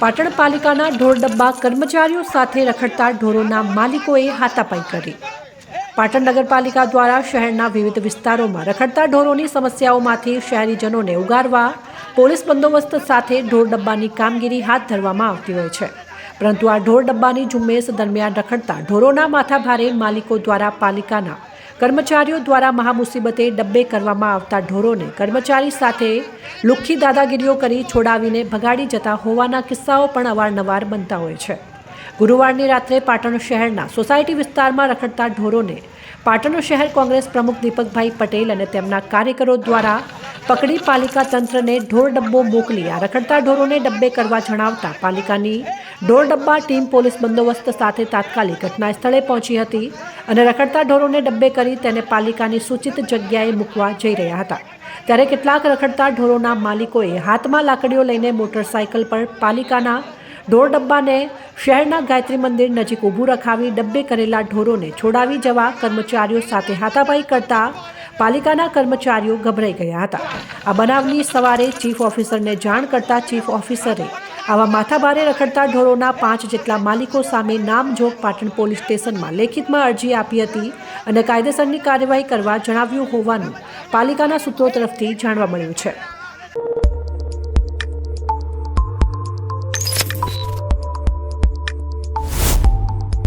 પાટણ પાલિકાના ઢોર ડબ્બા કર્મચારીઓ સાથે રખડતા ઢોરોના માલિકોએ હાથાપાઈ કરી. પાટણ નગરપાલિકા દ્વારા શહેરના વિવિધ વિસ્તારોમાં રખડતા ઢોરોની સમસ્યાઓમાંથી શહેરીજનોને ઉગારવા પોલીસ બંદોબસ્ત સાથે ઢોર ડબ્બાની કામગીરી હાથ ધરવામાં આવતી હોય છે. પરંતુ આ ઢોર ડબ્બાની ઝુંબેશ દરમિયાન રખડતા ઢોરોના માથાભારે માલિકો દ્વારા પાલિકાના કર્મચારીઓ દ્વારા મહામુસીબતે ડબ્બે કરવામાં આવતા ઢોરોને કર્મચારી સાથે લુખ્ખી દાદાગીરીઓ કરી છોડાવીને ભગાડી જતા હોવાના કિસ્સાઓ પણ અવારનવાર બનતા હોય છે. ગુરુવારની રાત્રે પાટણ શહેરના સોસાયટી વિસ્તારમાં રખડતા ઢોરોને પાટણ શહેર કોંગ્રેસ પ્રમુખ દીપકભાઈ પટેલ અને તેમના કાર્યકરો દ્વારા પકડી પાલિકા તંત્રને ઢોર ડબ્બો મોકલી. આ રખડતા ઢોરોને ડબ્બે કરવા જણાવતા પાલિકાની ઢોર ડબ્બા ટીમ પોલીસ બંદોબસ્ત સાથે તાત્કાલિક ઘટના સ્થળે પહોંચી હતી અને રખડતા ઢોરોને ડબ્બે કરી તેને પાલિકાની સૂચિત જગ્યાએ મૂકવા જઈ રહ્યા હતા. ત્યારે કેટલાક રખડતા ઢોરોના માલિકોએ હાથમાં લાકડીઓ લઈને મોટરસાયકલ પર પાલિકાના ઢોર ડબ્બાને શહેરના ગાયત્રી મંદિર નજીક ઊભું રખાવી ડબ્બે કરેલા ઢોરોને છોડાવી જવા કર્મચારીઓ સાથે હાથાપાઈ કરતા પાલિકાના કર્મચારીઓ ગભરાઈ ગયા હતા. આ બનાવની સવારે ચીફ ઓફિસરને જાણ કરતા ચીફ ઓફિસરે આવા માથાભારે રખડતા ઢોરોના પાંચ જેટલા માલિકો સામે નામજોગ પાટણ પોલીસ સ્ટેશનમાં લેખિતમાં અરજી આપી હતી અને કાયદેસરની કાર્યવાહી કરવા જણાવ્યું હોવાનું પાલિકાના સૂત્રો તરફથી જાણવા મળ્યું છે.